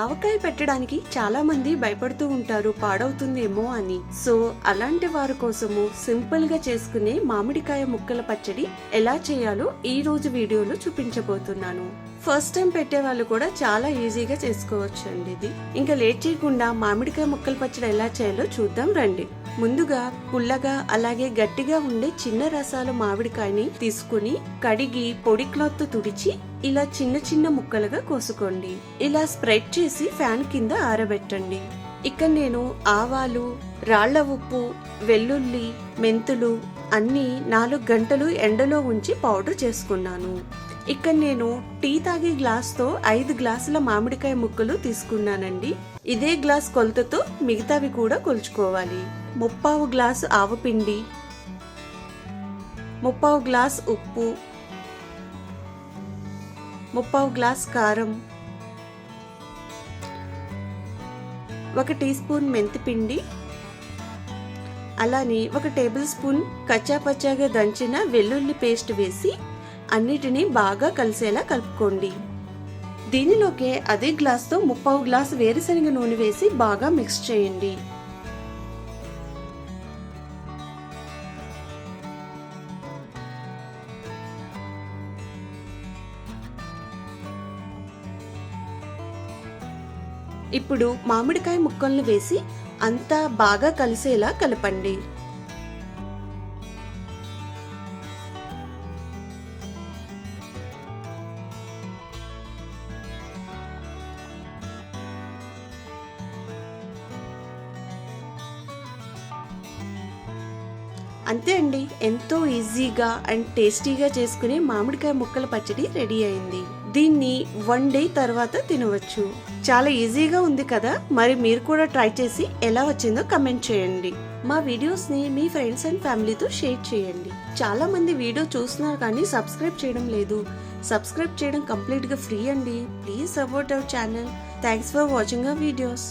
ఆవకాయ పెట్టడానికి చాలా మంది భయపడుతూ ఉంటారు పాడవుతుందేమో అని. సో అలాంటి వారి కోసము సింపుల్గా చేసుకునే మామిడికాయ ముక్కల పచ్చడి ఎలా చేయాలో ఈ రోజు వీడియోలో చూపించబోతున్నాను. ఫస్ట్ టైం పెట్టే వాళ్ళు కూడా చాలా ఈజీగా చేసుకోవచ్చు అండి ఇది. ఇంకా లేట్ చేయకుండా మామిడికాయ ముక్కల పచ్చడి ఎలా చేయాలో చూద్దాం రండి. ముందుగా పుల్లగా అలాగే గట్టిగా ఉండే చిన్న రసాల మామిడికాయని తీసుకుని కడిగి పొడి క్లాత్ తుడిచి ఇలా చిన్న చిన్న ముక్కలుగా కోసుకోండి. ఇలా స్ప్రెడ్ చేసి ఫ్యాన్ కింద ఆరబెట్టండి. ఇక నేను ఆవాలు రాళ్ళ ఉప్పు వెల్లుల్లి మెంతులు అన్ని నాలుగు గంటలు ఎండలో ఉంచి పౌడర్ చేసుకున్నాను. ఇక్కడ నేను టీ తాగే గ్లాస్తో ఐదు గ్లాసుల మామిడికాయ ముక్కలు తీసుకున్నానండి. ఇదే గ్లాస్ కొలతతో మిగతావి కూడా కొలుచుకోవాలి. ముప్పావు గ్లాసు ఆవపిండి ముప్పావు గ్లాస్ ఉప్పు ముప్పావు గ్లాస్ కారం ఒక టీ స్పూన్ మెంతిపిండి అలానే ఒక టేబుల్ స్పూన్ కచ్చాపచ్చాగా దంచిన వెల్లుల్లి పేస్ట్ వేసి అన్నిటినీ బాగా కలిసేలా కలుపుకోండి. దీనిలోకే అదే గ్లాస్తో ముప్పావు గ్లాస్ వేరుశనగ నూనె వేసి బాగా మిక్స్ చేయండి. ఇప్పుడు మామిడికాయ ముక్కలను వేసి అంతా బాగా కలిసేలా కలపండి. అంతే అండి. ఎంతో ఈజీగా అండ్ టేస్టీగా చేసుకునే మామిడికాయ ముక్కల పచ్చడి రెడీ అయింది. దీన్ని వన్ డే తర్వాత తినవచ్చు. చాలా ఈజీగా ఉంది కదా? మరి మీరు కూడా ట్రై చేసి ఎలా వచ్చిందో కమెంట్ చేయండి. మా వీడియోస్ని మీ ఫ్రెండ్స్ అండ్ ఫ్యామిలీతో షేర్ చేయండి. చాలా మంది వీడియో చూస్తున్నారు కానీ సబ్స్క్రైబ్ చేయడం లేదు. సబ్స్క్రైబ్ చేయడం కంప్లీట్గా ఫ్రీ అండి. Please support our channel. Thanks for watching our videos.